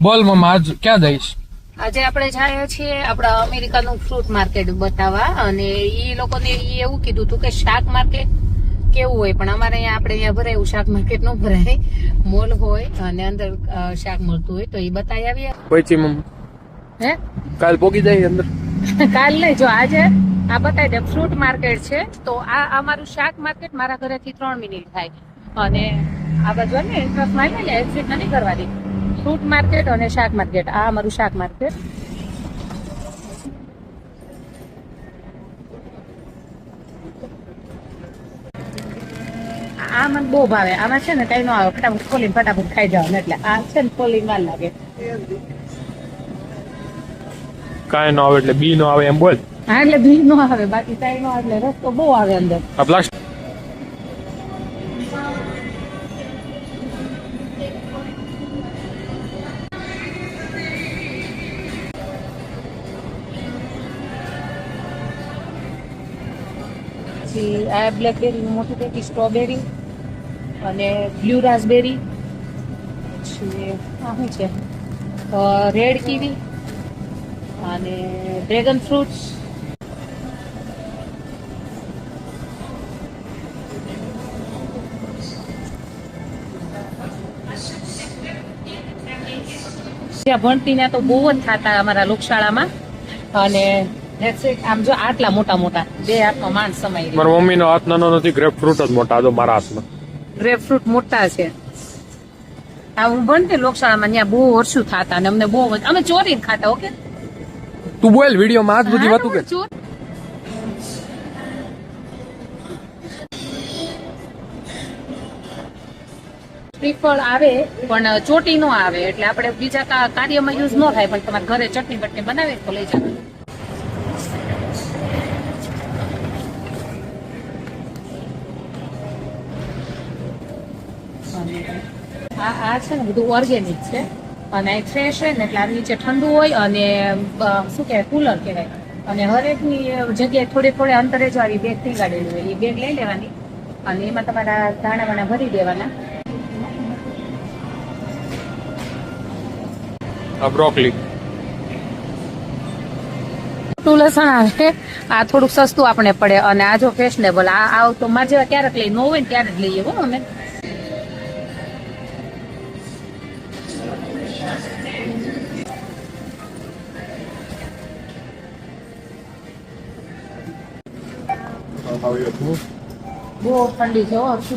બોલ મમ્મા આજ ક્યાં જઈશ? આજે આપણે જાય છીએ આપણા અમેરિકાનું ફ્રૂટ માર્કેટ બતાવવા અને એ લોકોને એ એવું કીધું હતું કે શાક માર્કેટ કેવું હોય પણ અમારે અહીંયા આપણે અહીંયા ભરાય એવું શાક માર્કેટનું ભરાય. મોલ હોય અને અંદર શાક મળતું હોય તો એ બતાવી આવીએ. પછી મમ્મા હે? કાલ પોગી જાય અંદર. કાલ નહીં જો આજે આ બતાવી દે ફ્રૂટ માર્કેટ છે તો આ અમારું શાક માર્કેટ મારા ઘરેથી ત્રણ મિનિટ થાય. અને આ બાજુ ને ઇન્ટરેસ્ટમાં માં એક્ઝિટ નથી કરવાની. ફ્રૂટ માર્કેટ અને શાક માર્કેટ. આ અમારું શાક માર્કેટ. આ મને બહુ ભાવે. આમાં છે ને કઈ ન આવે. ફટાફટ ખોલીને ફટાફટ ખાઈ જવાનું. એટલે આ છે ને ખોલીને વાર લાગે. કાંઈ ન આવે એટલે બી નો આવે એમ બોલ. હા એટલે બી નો આવે. બાકી કઈ નો આવે એટલે રસ્તો બહુ આવે અંદર. આ પછી આ બ્લેકબેરી મોટી પેટી સ્ટ્રોબેરી અને બ્લુ રાસબેરી પછી આ શું છે રેડ કીવી અને ડ્રેગન ફ્રૂટ્સ ભણતી ને તો બહુ જ થતા અમારા લોકશાળામાં અને. આમ જો આટલા મોટા મોટા બે હાથનો માંડ સમાઈ મારા મમ્મીનો હાથ નાનો નથી જ મોટા જો મારા હાથમાં. ગ્રેપફ્રૂટ મોટા છે. આ હું ભણતી લોકશાળામાં ત્યાં બહુ ઓછું ખાતા અને અમને બહુ અમે ચોરીને ખાતા ઓકે? તું બોલ વિડીયોમાં આજ બધી વાતું કે શ્રીફળ આવે પણ ચોટી નો આવે એટલે આપણે બીજા કાર્યમાં યુઝ ન થાય પણ તમારે ઘરે ચટણી બટણી બનાવી તો લઈ જાવ આ આ છે ને બધું ઓર્ગેનિક છે. અને ફ્રેશ હોય ને એટલે આ નીચે ઠંડુ હોય અને શું કહેવાય કુલર કહેવાય. અને હરેકની જગ્યાએ થોડે થોડે અંતરે જો આવી બેગ ટીંગાડેલી હોય. એ બેગ લઈ લેવાની અને એમાં તમારા દાણા વાણા ભરી દેવાના. આ બ્રોકલી લસણ આવે આ થોડુંક સસ્તું આપણે પડે અને આ જો ફેશનેબલ આ આવ તો મારે જેવા ક્યારેક લઈ ન હોય ને ત્યારે જ લઈએ હો અમે. બહુ ઠંડી છે હો હર્ષુ.